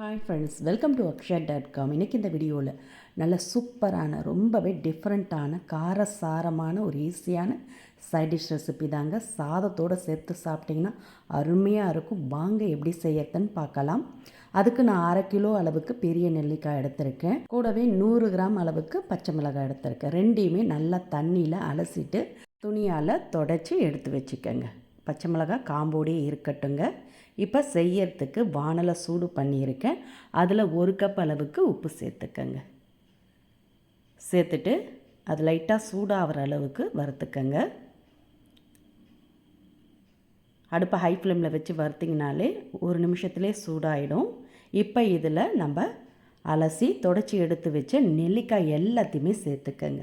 Hi friends welcome to Akshaya dot com இன்றைக்கி இந்த வீடியோவில் நல்ல சூப்பரான ரொம்பவே டிஃப்ரெண்ட்டான காரசாரமான ஒரு ஈஸியான சைட் டிஷ் ரெசிபி தாங்க. சாதத்தோடு சேர்த்து சாப்பிட்டிங்கன்னா அருமையாக இருக்கும். வாங்க எப்படி செய்யறதுன்னு பார்க்கலாம். அதுக்கு நான் அரை கிலோ அளவுக்கு பெரிய நெல்லிக்காய் எடுத்திருக்கேன். கூடவே நூறு கிராம் அளவுக்கு பச்சை மிளகாய் எடுத்திருக்கேன். ரெண்டையுமே நல்லா தண்ணியில் அலசிட்டு துணியால் தொடச்சி எடுத்து வச்சுக்கோங்க. பச்சை மிளகாய் காம்போடே இருக்கட்டுங்க. இப்போ செய்யறதுக்கு வானலை சூடு பண்ணியிருக்கேன். அதில் ஒரு கப் அளவுக்கு உப்பு சேர்த்துக்கங்க. சேர்த்துட்டு அது லைட்டாக சூடாகிற அளவுக்கு வறுத்துக்கங்க. அடுப்பை ஹை ஃப்ளேமில் வச்சு வறுத்திங்கனாலே ஒரு நிமிஷத்துலேயே சூடாயிடும். இப்போ இதில் நம்ம அலசி தொடச்சி எடுத்து வச்ச நெல்லிக்காய் எல்லாத்தையுமே சேர்த்துக்கங்க.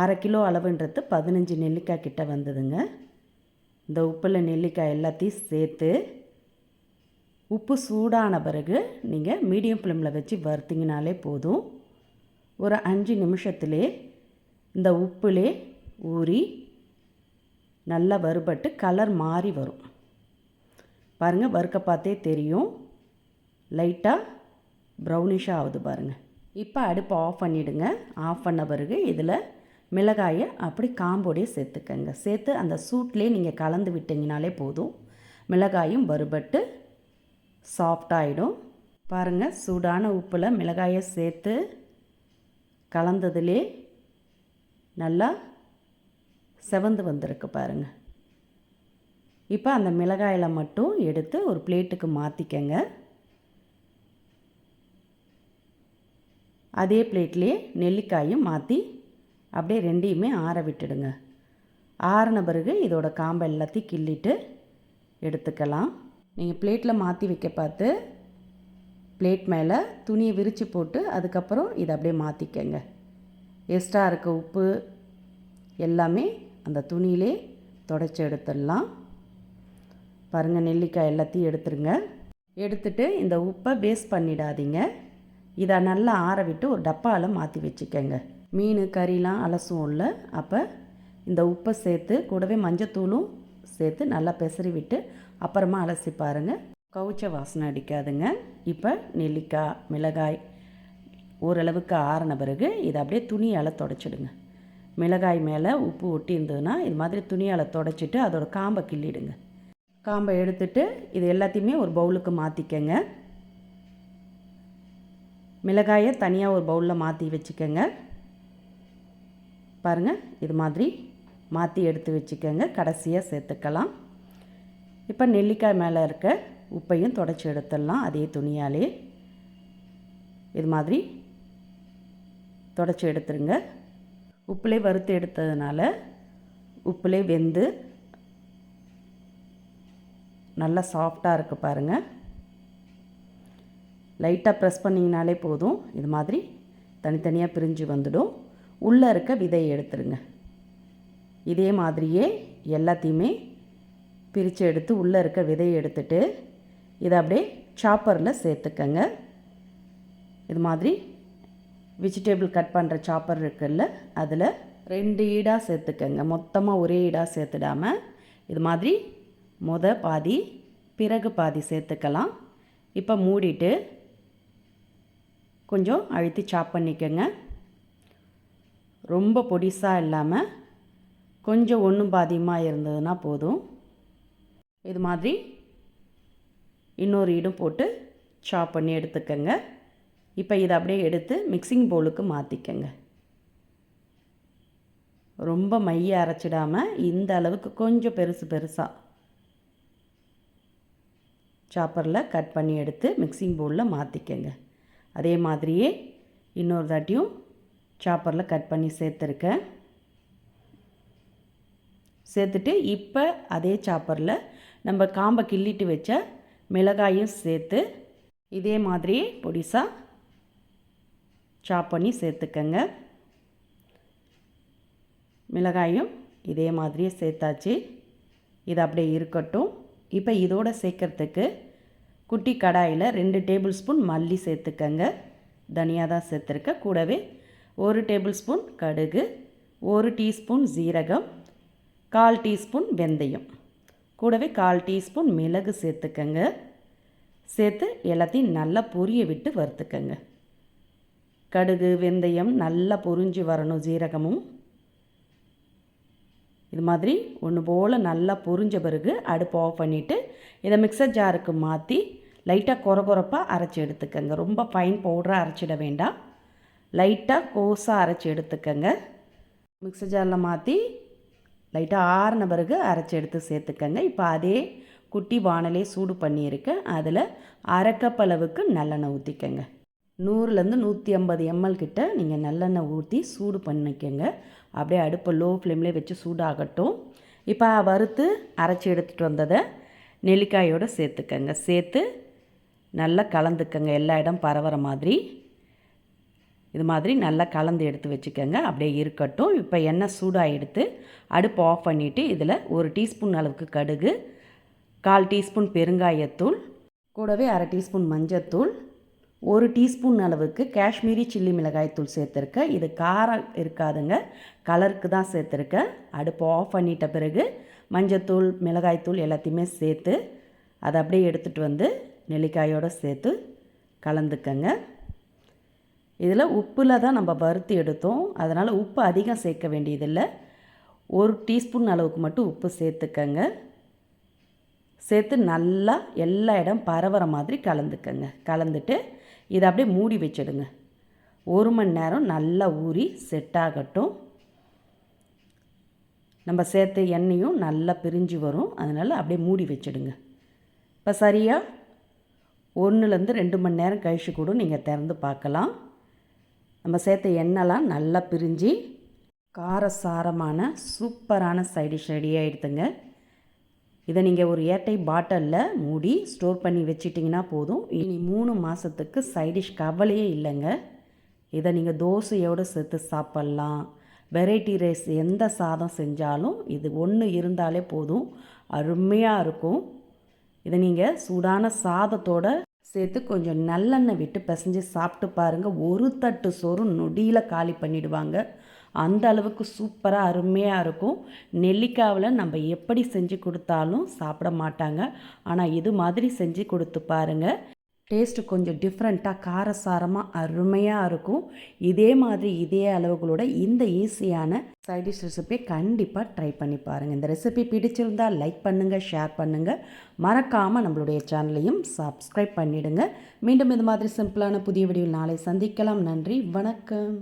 அரை கிலோ அளவுன்றது பதினஞ்சு நெல்லிக்காய் கிட்ட வந்ததுங்க. இந்த உப்பில் நெல்லிக்காய் எல்லாத்தையும் சேர்த்து உப்பு சூடான பிறகு நீங்கள் மீடியம் ஃப்ளேமில் வச்சு வறுத்திங்கனாலே போதும். ஒரு அஞ்சு நிமிஷத்துலே இந்த உப்புலே ஊறி நல்லா வறுபட்டு கலர் மாறி வரும். பாருங்கள் வறுக்க பார்த்தே தெரியும். லைட்டாக ப்ரௌனிஷாக ஆகுது பாருங்கள் இப்போ அடுப்பை ஆஃப் பண்ணிவிடுங்க ஆஃப் பண்ண பிறகு இதில் மிளகாயை அப்படி காம்போடையே சேர்த்துக்கங்க. சேர்த்து அந்த சூட்லேயே நீங்கள் கலந்து விட்டிங்கனாலே போதும். மிளகாயும் வறுபட்டு சாஃப்டாகிடும் பாருங்கள் சூடான உப்பில் மிளகாயை சேர்த்து கலந்ததுலே நல்லா செவந்து வந்திருக்கு பாருங்கள் இப்போ அந்த மிளகாயில் மட்டும் எடுத்து ஒரு பிளேட்டுக்கு மாற்றிக்கங்க அதே பிளேட்லேயே நெல்லிக்காயும் மாற்றி அப்படியே ரெண்டையுமே ஆற விட்டுடுங்க. ஆறின பிறகு இதோட காம்பை எல்லாத்தையும் கிள்ளிட்டு எடுத்துக்கலாம். நீங்கள் பிளேட்டில் மாற்றி வைக்க பார்த்து பிளேட் மேலே துணியை விரித்து போட்டு அதுக்கப்புறம் இதை அப்படியே மாற்றிக்கங்க எக்ஸ்ட்ரா இருக்க உப்பு எல்லாமே அந்த துணியிலே தொடச்சி எடுத்துடலாம். பாருங்கள் நெல்லிக்காய் எல்லாத்தையும் எடுத்துருங்க. எடுத்துட்டு இந்த உப்பை வேஸ்ட் பண்ணிடாதீங்க. இதை நல்லா ஆற விட்டு ஒரு டப்பாவில் மாற்றி வச்சுக்கோங்க. மீன் கறிலாம் அலசுவோம்ல அப்போ இந்த உப்பை சேர்த்து கூடவே மஞ்சத்தூளும் சேர்த்து நல்லா பெசரி விட்டு அப்புறமா அலசி பாருங்கள் கவுச்ச வாசனை அடிக்காதுங்க. இப்போ நெல்லிக்காய் மிளகாய் ஓரளவுக்கு ஆறின பிறகு இதை அப்படியே துணியால் தொடச்சிடுங்க. மிளகாய் மேலே உப்பு ஒட்டி இருந்ததுன்னா இது மாதிரி துணியால் தொடச்சிட்டு அதோட காம்பை கிள்ளிடுங்க. காம்பை எடுத்துட்டு இது எல்லாத்தையுமே ஒரு பவுலுக்கு மாற்றிக்கங்க மிளகாயை தனியாக ஒரு பவுலில் மாற்றி வச்சுக்கோங்க. பாருங்கள் இது மாதிரி மாற்றி எடுத்து வச்சுக்கோங்க. கடைசியாக சேர்த்துக்கலாம். இப்போ நெல்லிக்காய் மேலே இருக்க உப்பையும் தொடச்சி எடுத்துடலாம். அதே துணியாலே. இது மாதிரி தொடச்சி எடுத்துருங்க. உப்புலே வறுத்து எடுத்ததுனால உப்புலே வெந்து நல்லா சாஃப்டாக இருக்குது பாருங்கள் லைட்டாக ப்ரெஸ் பண்ணிங்கனாலே போதும். இது மாதிரி தனித்தனியாக பிரிஞ்சு வந்துடும். உள்ளே இருக்க விதையை எடுத்துருங்க. இதே மாதிரியே எல்லாத்தையுமே பிரித்து எடுத்து உள்ளே இருக்க விதையை எடுத்துட்டு இதை அப்படியே சாப்பரில் சேர்த்துக்கங்க. இது மாதிரி வெஜிடபிள் கட் பண்ணுற சாப்பர் இருக்குல்ல அதில் ரெண்டு ஈடாக சேர்த்துக்கங்க. மொத்தமாக ஒரே ஈடாக சேர்த்துடாமல் இது மாதிரி முத பாதி பிறகு பாதி சேர்த்துக்கலாம். இப்போ மூடிட்டு கொஞ்சம் அழுத்தி சாப் பண்ணிக்கோங்க. ரொம்ப பொடிசாக இல்லாமல் கொஞ்சம் ஒன்றும் பாதியமாக இருந்ததுன்னா போதும். இது மாதிரி இன்னொரு இடம் போட்டு சாப் பண்ணி எடுத்துக்கங்க. இப்போ இதை அப்படியே எடுத்து மிக்சிங் பவுலுக்கு மாற்றிக்கங்க ரொம்ப மைய அரைச்சிடாமல் இந்த அளவுக்கு கொஞ்சம் பெருசு பெருசாக சாப்பரில் கட் பண்ணி எடுத்து மிக்சிங் பவுலில் மாற்றிக்கங்க அதே மாதிரியே இன்னொரு தாட்டியும் சாப்பரில் கட் பண்ணி சேர்த்துருக்கேன். சேர்த்துட்டு இப்போ அதே சாப்பரில் நம்ம காம்பை கிள்ளிட்டு வச்ச மிளகாயும் சேர்த்து இதே மாதிரி பொடிசாக சாப் பண்ணி சேர்த்துக்கங்க. மிளகாயும் இதே மாதிரியே சேர்த்தாச்சு. இது அப்படியே இருக்கட்டும். இப்போ இதோடு சேர்க்குறதுக்கு குட்டி கடாயில் ரெண்டு டேபிள் ஸ்பூன் மல்லி சேர்த்துக்கங்க. தனியாக தான் சேர்த்துருக்க. கூடவே ஒரு டேபிள் ஸ்பூன் கடுகு ஒரு டீஸ்பூன் ஜீரகம் கால் டீஸ்பூன் வெந்தயம். கூடவே கால் டீஸ்பூன் மிளகு சேர்த்துக்கங்க. சேர்த்து எல்லாத்தையும் நல்லா பொரிய விட்டு வறுத்துக்கங்க. கடுகு வெந்தயம் நல்லா பொரிஞ்சு வரணும் ஜீரகமும் இது மாதிரி ஒன்று போல் நல்லா பொரிஞ்ச பிறகு அடுப்பு ஆஃப் பண்ணிவிட்டு இதை மிக்சர் ஜாருக்கு மாற்றி லைட்டாக குறகுறப்பாக அரைச்சி எடுத்துக்கங்க. ரொம்ப ஃபைன் பவுடராக அரைச்சிட வேண்டாம். லைட்டாக கோஸாக அரைச்சி எடுத்துக்கங்க. மிக்சர் ஜாரில் மாற்றி லைட்டாக ஆறின பிறகு அரைச்சி எடுத்து சேர்த்துக்கங்க. இப்போ அதே குட்டி வானலே சூடு பண்ணியிருக்கேன். அதில் அரைக்கப்பளவுக்கு நல்லெண்ணெய் ஊற்றிக்கங்க நூறுலேருந்து நூற்றி ஐம்பது எம்எல் கிட்ட நீங்கள் நல்லெண்ணெய் ஊற்றி சூடு பண்ணிக்கங்க. அப்படியே அடுப்பை லோ ஃப்ளேம்லேயே வச்சு சூடாகட்டும். இப்போ வறுத்து அரைச்சி எடுத்துகிட்டு வந்ததை நெல்லிக்காயோடு சேர்த்துக்கங்க. சேர்த்து நல்லா கலந்துக்கங்க. எல்லா இடம் பரவுற மாதிரி. இது மாதிரி நல்லா கலந்து எடுத்து வச்சுக்கோங்க. அப்படியே இருக்கட்டும். இப்போ எண்ணெய் சூடாக எடுத்து அடுப்பு ஆஃப் பண்ணிவிட்டு இதில் ஒரு டீஸ்பூன் அளவுக்கு கடுகு கால் டீஸ்பூன் பெருங்காயத்தூள் கூடவே அரை டீஸ்பூன் மஞ்சத்தூள் ஒரு டீஸ்பூன் அளவுக்கு காஷ்மீரி சில்லி மிளகாய்த்தூள் சேர்த்துருக்கேன். இது காரம் இருக்காதுங்க. கலருக்கு தான் சேர்த்துருக்கேன். அடுப்பு ஆஃப் பண்ணிட்ட பிறகு மஞ்சத்தூள் மிளகாய்த்தூள் எல்லாத்தையுமே சேர்த்து அதை அப்படியே எடுத்துகிட்டு வந்து நெல்லிக்காயோடு சேர்த்து கலந்துக்கங்க. இதில் உப்பில் தான் நம்ம வறுத்து எடுத்தோம். அதனால் உப்பு அதிகம் சேர்க்க வேண்டியதில்லை. ஒரு டீஸ்பூன் அளவுக்கு மட்டும் உப்பு சேர்த்துக்கங்க. சேர்த்து நல்லா எல்லா இடம் பரவுற மாதிரி கலந்துக்கங்க. கலந்துட்டு இதை அப்படியே மூடி வச்சிடுங்க. ஒரு மணி நேரம் நல்லா ஊறி செட் ஆகட்டும். நம்ம சேர்த்த எண்ணெயும் நல்லா பிரிஞ்சு வரும். அதனால் அப்படியே மூடி வச்சிடுங்க. இப்போ சரியாக ஒன்றுலேருந்து ரெண்டு மணி நேரம் கழிச்சு கூட நீங்கள் திறந்து பார்க்கலாம். நம்ம சேர்த்த எண்ணெய்லாம் நல்லா பிரிஞ்சு காரசாரமான சூப்பரான சைடிஷ் ரெடி ஆகிடுதுங்க இதை நீங்கள் ஒரு ஏட்டை பாட்டிலில் மூடி ஸ்டோர் பண்ணி வச்சிட்டிங்கன்னா போதும். இனி மூணு மாதத்துக்கு சைடிஷ் கவலையே இல்லைங்க. இதை நீங்கள் தோசையோடு சேர்த்து சாப்பிட்லாம். வெரைட்டி ரைஸ் எந்த சாதம் செஞ்சாலும் இது ஒன்று இருந்தாலே போதும். அருமையாக இருக்கும். இதை நீங்கள் சூடான சாதத்தோட சேர்த்து கொஞ்சம் நல்லெண்ணெய் விட்டு பிசைஞ்சு சாப்பிட்டு பாருங்கள் ஒரு தட்டு சோறும் நொடியில் காலி பண்ணிடுவாங்க. அந்த அளவுக்கு சூப்பராக அருமையாக இருக்கும். நெல்லிக்காவில் நம்ம எப்படி செஞ்சு கொடுத்தாலும் சாப்பிட மாட்டாங்க. ஆனால் இது மாதிரி செஞ்சு கொடுத்து பாருங்கள் டேஸ்ட்டு கொஞ்சம் டிஃப்ரெண்ட்டாக காரசாரமாக அருமையாக இருக்கும். இதே மாதிரி இதே அளவுகளோட இந்த ஈஸியான சைடிஷ் ரெசிபி கண்டிப்பாக ட்ரை பண்ணி பாருங்கள் இந்த ரெசிபி பிடிச்சிருந்தால் லைக் பண்ணுங்கள் ஷேர் பண்ணுங்கள் மறக்காமல் நம்மளுடைய சேனலையும் சப்ஸ்கிரைப் பண்ணிவிடுங்க மீண்டும் இது மாதிரி சிம்பிளான புதிய வீடியோ நாளை சந்திக்கலாம். நன்றி வணக்கம்.